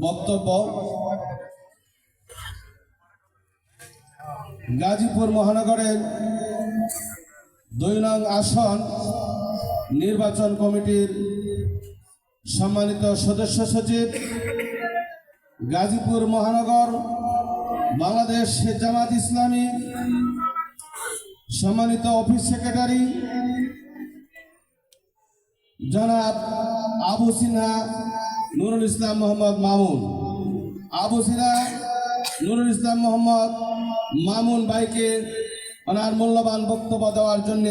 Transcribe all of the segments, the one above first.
বক্তব্য। গাজীপুর মহানগরের দুই নং আসন নির্বাচন কমিটির সম্মানিত সদস্য সচিব, গাজীপুর মহানগর বাংলাদেশ জামাত ইসলামী সম্মানিত অফিস সেক্রেটারি জনাব আবু সিনহা, নুরুল ইসলাম মোহাম্মদ মামুন। আবু সিনহা, নুরুল ইসলাম মোহাম্মদ মামুন ভাইকে ওনার মূল্যবান বক্তব্য দেওয়ার জন্য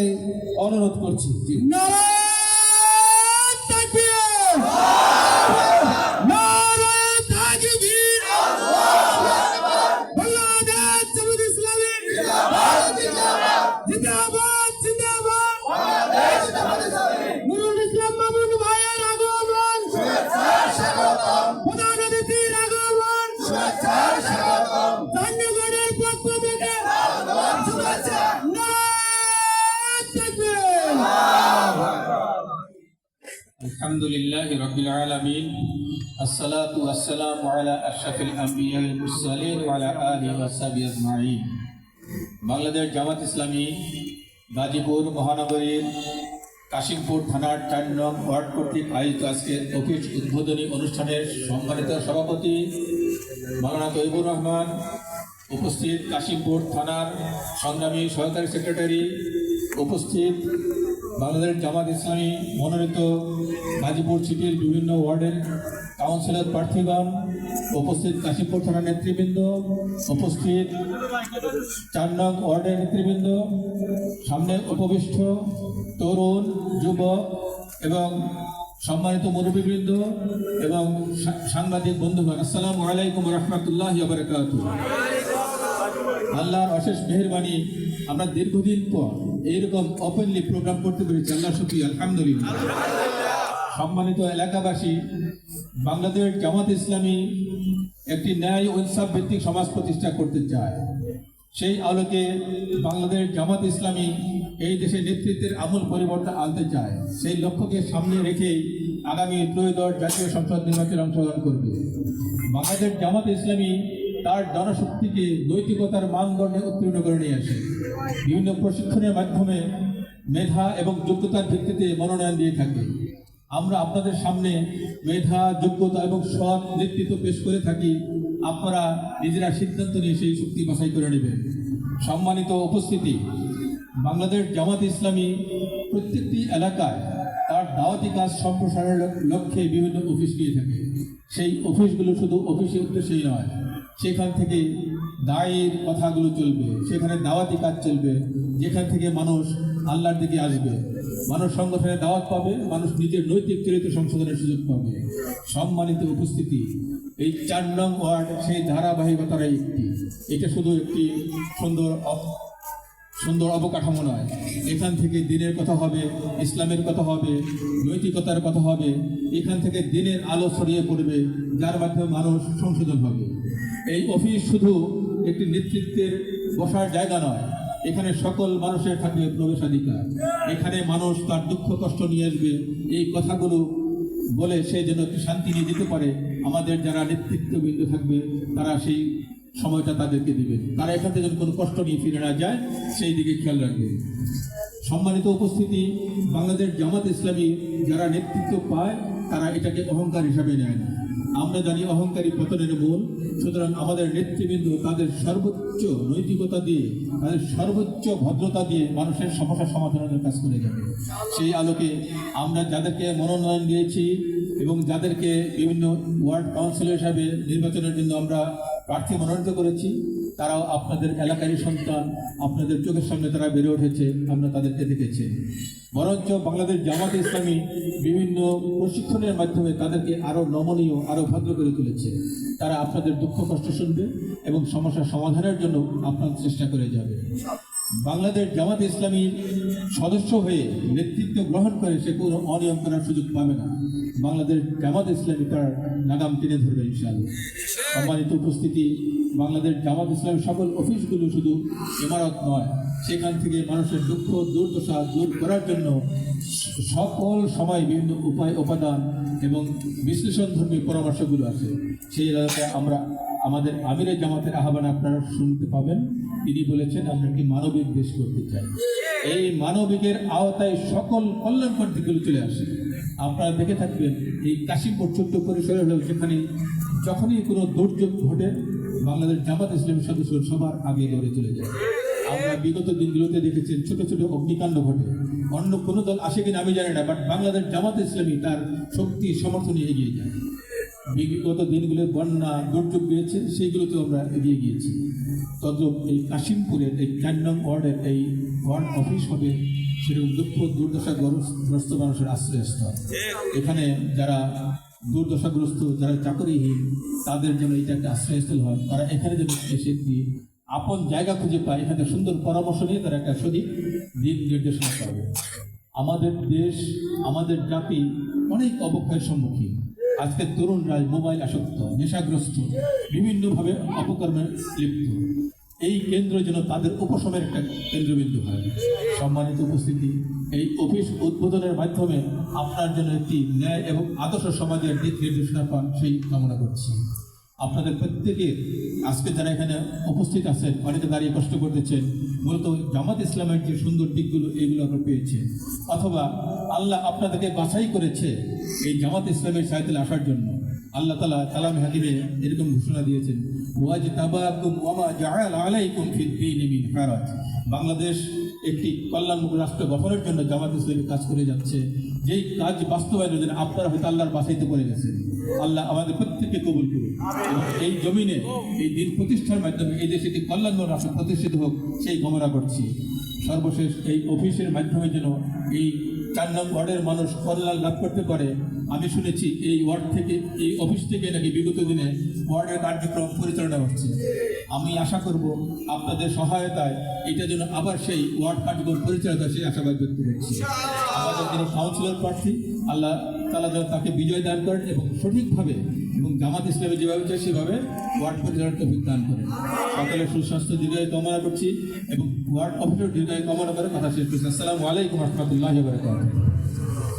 অনুরোধ করছি। الحمد لله رب العالمين الصلاة والسلام على أشرف الأنبياء والمرسلين وعلى آله وصحبه أجمعين বাংলাদেশ জামাত ইসলামী গাজীপুর মহানগরীর কাশিমপুর থানার চার নং ওয়ার্ড কর্তৃক আয়োজিত আজকের অফিস উদ্বোধনী অনুষ্ঠানের সম্মানিত সভাপতি মাওলানা তৈবুর রহমান উপস্থিত কাশিমপুর থানার সংগ্রামী সহকারী সেক্রেটারি উপস্থিত বাংলাদেশ জামাত ইসলামী মনোনীত গাজীপুর সিটির বিভিন্ন ওয়ার্ডের কাউন্সিলর প্রার্থীগণ, উপস্থিত কাশীপুর থানার নেতৃবৃন্দ, উপস্থিত চার নং ওয়ার্ডের নেতৃবৃন্দ, সামনে উপবিষ্ট তরুণ, যুবক এবং সম্মানিত মুরব্বীবৃন্দ এবং সাংবাদিক বন্ধুগণ। আসসালামু আলাইকুম রহমতুল্লাহ বারকাত অশেষ মেহরবানি আমরা দীর্ঘদিন পর এইরকম ওপেনলি প্রোগ্রাম করতে পেরেছি আল্লাহ শুক্রিয়া আলহামদুলিল্লাহ। সম্মানিত এলাকাবাসী বাংলাদেশ জামাত ইসলামী একটি ন্যায় ইনসাফ ভিত্তিক সমাজ প্রতিষ্ঠা করতে চায়। সেই আলোকে বাংলাদেশ জামাত ইসলামী এই দেশে নেতৃত্বের আমূল পরিবর্তন আনতে চায়। সেই লক্ষ্যকে সামনে রেখেই আগামী ত্রয়োদশ জাতীয় সংসদ নির্বাচনে অংশগ্রহণ করবে। বাংলাদেশ জামাত ইসলামী তার জনশক্তিকে নৈতিকতার মানদণ্ডে উত্তীর্ণ করে নিয়ে আসে। বিভিন্ন প্রশিক্ষণের মাধ্যমে মেধা এবং যোগ্যতার ভিত্তিতে মনোনয়ন দিয়ে থাকে। আমরা আপনাদের সামনে মেধা, যোগ্যতা এবং সৎ নেতৃত্ব পেশ করে থাকি। আপনারা নিজেরা সিদ্ধান্ত নিয়ে সেই শক্তি বাছাই করে নেবেন। সম্মানিত উপস্থিতি, বাংলাদেশ জামাত ইসলামী প্রত্যেকটি এলাকায় তার দাওয়াতি কাজ সম্প্রসারণের লক্ষ্যে বিভিন্ন অফিস নিয়ে থাকে। সেই অফিসগুলো শুধু অফিসের উদ্দেশ্যেই নয়, সেখান থেকে দায়ের কথাগুলো চলবে, সেখানে দাওয়াতি কাজ চলবে, যেখান থেকে মানুষ আল্লাহর দিকে আসবে। মানুষ সংগঠনের দাওয়াত পাবে, মানুষ নিজের নৈতিক চরিত্র সংশোধনের সুযোগ পাবে। সম্মানিত উপস্থিতি, এই চার নং ওয়ার্ড সেই ধারাবাহিকতার একটি। এটা শুধু একটি সুন্দর সুন্দর অবকাঠামো নয়। এখান থেকে দিনের কথা হবে, ইসলামের কথা হবে, নৈতিকতার কথা হবে। এখান থেকে দিনের আলো ছড়িয়ে পড়বে, যার মাধ্যমে মানুষ সংশোধন হবে। এই অফিস শুধু একটি নেতৃত্বের বসার জায়গা নয়, এখানে সকল মানুষের থাকবে প্রবেশাধিকার। এখানে মানুষ তার দুঃখ, কষ্ট নিয়ে আসবে। এই কথাগুলো বলে সে যেন শান্তি নিয়ে যেতে পারে। আমাদের যারা নেতৃত্ববৃন্দ থাকবে, তারা সেই সময়টা তাদেরকে দিবে। তারা এখান থেকে কোনো কষ্ট নিয়ে ফিরে না যায়, সেই দিকে খেয়াল রাখবে। সম্মানিত উপস্থিতি, বাংলাদেশ জামাত ইসলামী যারা নেতৃত্ব পায়, তারা এটাকে অহংকার হিসাবে নেয় না। আমরা জানি অহংকারী পতনের মূল। সুতরাং আমাদের নেতৃবৃন্দ তাদের সর্বোচ্চ নৈতিকতা দিয়ে, তাদের সর্বোচ্চ ভদ্রতা দিয়ে মানুষের সমস্যা সমাধানের কাজ করে যাবে। সেই আলোকে আমরা যাদেরকে মনোনয়ন দিয়েছি এবং যাদেরকে বিভিন্ন ওয়ার্ড কাউন্সিলর হিসাবে নির্বাচনের জন্য আমরা প্রার্থী মনোনীত করেছি, তারাও আপনাদের এলাকারই সন্তান, আপনাদের চোখের সামনে তারা বেড়ে উঠেছে, আমরা তাদেরকে দেখেছি। বরঞ্চ বাংলাদেশ জামাত ইসলামী বিভিন্ন প্রশিক্ষণের মাধ্যমে তাদেরকে আরও নমনীয়, আরও ভদ্র করে তুলেছে। তারা আপনাদের দুঃখ কষ্ট শুনবে এবং সমস্যার সমাধানের জন্য আপনার চেষ্টা করে যাবে। বাংলাদেশ জামাত ইসলামীর সদস্য হয়ে নেতৃত্ব গ্রহণ করে সে কোনো অনিয়ম করার সুযোগ পাবে না। বাংলাদেশ জামাত ইসলামী তার নাগাম টেনে ধরবে ইনশাআল্লাহ। সম্মানিত উপস্থিতি, বাংলাদেশ জামাত ইসলামের সকল অফিসগুলো শুধু ইমারত নয়, সেখান থেকে মানুষের দুঃখ, দুর্দশা দূর করার জন্য সকল সময় বিভিন্ন উপায়, উপাদান এবং বিশ্লেষণধর্মী পরামর্শগুলো আছে। সেই এলাকায় আমরা আমাদের আমিরের জামাতের আহ্বান আপনারা শুনতে পাবেন। তিনি বলেছেন, আমরা একটি মানবিক দেশ করতে চাই। এই মানবিকের আওতায় সকল কল্যাণকর দিকগুলো চলে আসে। আপনারা দেখে থাকবেন, এই কাশিমপুর ছোট্ট পরিসরে হলেও সেখানে যখনই কোনো দুর্যোগ ঘটে, বাংলাদেশ জামাত ইসলামের সদস্য সবার আগে দৌড়ে চলে যায়। আমরা বিগত দিনগুলোতে দেখেছেন ছোট ছোট অগ্নিকাণ্ড ঘটে। অন্য কোনো দল আসে কিনা আমি জানি না বাট বাংলাদেশ জামাত ইসলামী তার শক্তি সমর্থনে এগিয়ে যায়। বিগত দিনগুলো বন্যা, দুর্যোগ গিয়েছে সেইগুলোতেও আমরা এগিয়ে গিয়েছি। তদ্রুপ এই কাশিমপুরের এই চার নং ওয়ার্ডের এই ওয়ার্ড অফিস হবে সেরকম দুঃখ দুর্দশাগ্রস্ত মানুষের আশ্রয়স্থল। এখানে যারা দুর্দশাগ্রস্ত, যারা চাকরিহীন, তাদের জন্য এটা একটা আশ্রয়স্থল হয়। তারা এখানে যেন এসে আপন জায়গা খুঁজে পায়, এখানে সুন্দর পরামর্শ নিয়ে তারা একটা সঠিক দিক নির্দেশনা পাবে। আমাদের দেশ, আমাদের জাতি অনেক অবক্ষয়ের সম্মুখীন। আজকে তরুণরা মোবাইল আসক্ত, নেশাগ্রস্ত, বিভিন্নভাবে অপকর্মে লিপ্ত। এই কেন্দ্র যেন তাদের উপশমের একটা কেন্দ্রবিন্দু হয়। সম্মানিত উপস্থিতি, এই অফিস উদ্বোধনের মাধ্যমে আপনার জন্য একটি ন্যায় এবং আদর্শ সমাজের দিক নির্দেশনা পান সেই কামনা করছি। আপনাদের প্রত্যেকে, আজকে যারা এখানে উপস্থিত আছেন, অনেকে দাঁড়িয়ে কষ্ট করতেছেন, মূলত জামাত ইসলামের যে সুন্দর দিকগুলো, এগুলো আপনারা পেয়েছেন। অথবা আল্লাহ আপনাদেরকে বাছাই করেছে এই জামাত ইসলামের সাহিত্যে আসার জন্য। আল্লাহ তালা কালাম হাকিমে এরকম ঘোষণা দিয়েছেন বাংলাদেশ একটি কল্যাণমুখী রাষ্ট্র গঠনের জন্য জামাত ইসলামী কাজ করে যাচ্ছে। যেই কাজ বাস্তবায়নের জন্য আপনারা হয়তো আল্লাহর বাসাইতে পড়ে গেছেন। আল্লাহ আমাদের প্রত্যেককে কবুল করুন এই জমিনে, এই দিন প্রতিষ্ঠার মাধ্যমে এই দেশে একটি কল্যাণময় রাষ্ট্র প্রতিষ্ঠিত হোক, সেই কামনা করছি। সর্বশেষ এই অফিসের মাধ্যমে যেন এই চার নং ওয়ার্ডের মানুষ কল্যাণ লাভ করতে পারে আমি শুনেছি এই ওয়ার্ড থেকে, এই অফিস থেকে নাকি বিগত দিনে ওয়ার্ডের কার্যক্রম পরিচালনা হচ্ছে। আমি আশা করব আপনাদের সহায়তায় এটা যেন আবার সেই ওয়ার্ড কার্যক্রম পরিচালিত সেই আশাবাদ ব্যক্ত করছি। আমাদের যিনি কাউন্সিলর প্রার্থী, আল্লাহ তালা যেন তাকে বিজয় দান করেন এবং সঠিকভাবে এবং জামাত ইসলামে যেভাবে চাই সেভাবে ওয়ার্ড পরিচালনার তফিক দান করেন। সকলের সুস্বাস্থ্য, দীর্ঘায়ু কামনা করছি এবং ওয়ার্ড অফিসের দীর্ঘায়ু কামনা করে কথা শেষ করছি। আসসালামু আলাইকুম রহমতুল্লাহ